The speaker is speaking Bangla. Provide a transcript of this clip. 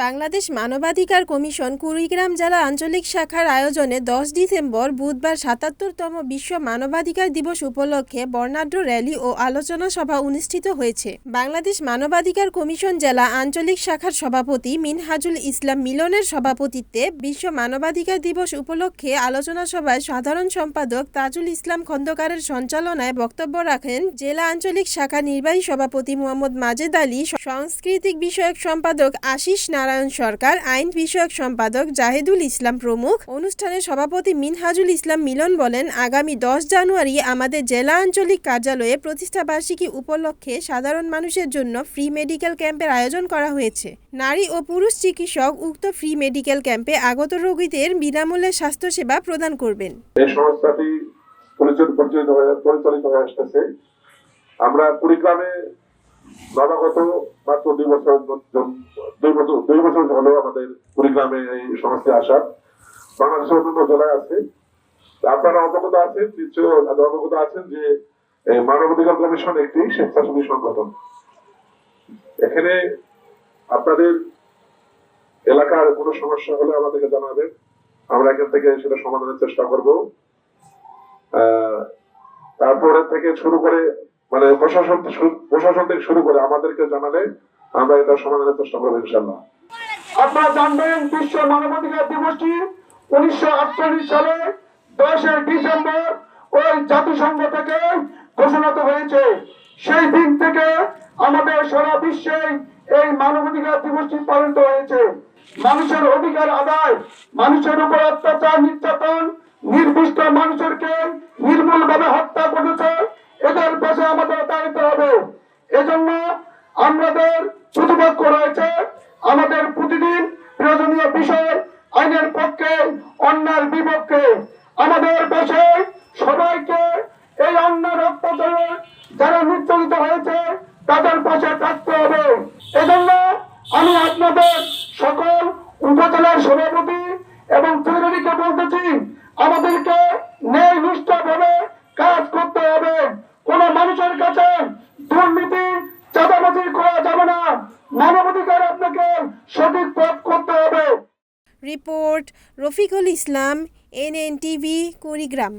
বাংলাদেশ মানবাধিকার কমিশন কুড়িগ্রাম জেলা আঞ্চলিক শাখার আয়োজনে দশ ডিসেম্বর বুধবার সাতাত্তরতম বিশ্ব মানবাধিকার দিবস উপলক্ষে বর্ণাঢ্য র্যালি ও আলোচনা সভা অনুষ্ঠিত হয়েছে। বাংলাদেশ মানবাধিকার কমিশন জেলা আঞ্চলিক শাখার সভাপতি মিনহাজুল ইসলাম মিলনের সভাপতিত্বে বিশ্ব মানবাধিকার দিবস উপলক্ষে আলোচনা সভায় সাধারণ সম্পাদক তাজুল ইসলাম খন্দকারের সঞ্চালনায় বক্তব্য রাখেন জেলা আঞ্চলিক শাখা নির্বাহী সভাপতি মোহাম্মদ মাজেদ আলী, সাংস্কৃতিক বিষয়ক সম্পাদক আশিস নারায়ণ সরকার, আইন বিষয়ক সম্পাদক জাহেদুল ইসলাম প্রমুখ। অনুষ্ঠানে সভাপতি মিনহাজুল ইসলাম মিলন বলেন, আগামী দশ জানুয়ারি আমাদের জেলা আঞ্চলিক কার্যালয়ে প্রতিষ্ঠাবার্ষিকী উপলক্ষে সাধারণ মানুষের জন্য ফ্রি মেডিকেল ক্যাম্পের আয়োজন করা হয়েছে। নারী ও পুরুষ চিকিৎসক উক্ত ফ্রি মেডিকেল ক্যাম্পে আগত রোগীদের বিনামূল্যে স্বাস্থ্যসেবা প্রদান করবেন। পরিচালিত হয়ে আসতেছে। আমরা কুড়িগ্রামে নবাগত মাত্র দুই বছর দুই বছর দুই বছর হলেও আমাদের কুড়িগ্রামে এই সংস্থা আসা। বাংলাদেশের অন্যান্য জেলায় আছে। আপনারা অবগত আছেন নিশ্চয় অবগত আছেন যে মানবাধিকার কমিশন একটি স্বেচ্ছাসেবী সংগঠন। এখানে আপনাদের এলাকার কোনো সমস্যা হলে আমাদেরকে জানাবেন। আমরা এখান থেকে সেটা সমাধানের চেষ্টা করব। তারপরে থেকে শুরু করে মানে প্রশাসন প্রশাসন থেকে শুরু করে আমাদেরকে জানালে আমরা এটা সমাধানের চেষ্টা করব ইনশাল্লাহ আপনারা জানবেন বিশ্ব মানবাধিকার দিবসটি উনিশশো আটচল্লিশ সালে দশই ডিসেম্বর ওই জাতিসংঘ থেকে ঘোষণা হয়েছে। সেই দিন থেকে আমাদের সারা বিশ্বে এই মানবাধিকার দিবসটি পালিত হয়েছে। মানুষের অধিকার আদায়, মানুষের উপর অত্যাচার, নির্যাতন নির্দিষ্ট মানুষেরকে নির্মূল ভাবে আমাদের প্রতিবাদ রয়েছে আমাদের প্রতিদিন প্রয়োজনীয় বিষয় আইনের পক্ষে অন্যার বিপক্ষে আমাদের পাশে সবাইকে এই অন্য রক্ত যারা নির্যাতিত হয়েছে, তাদের পাশে মানবাধিকার আপনাকে সঠিক পথ করতে হবে। Report Rafiqul Islam NNTV Kurigram.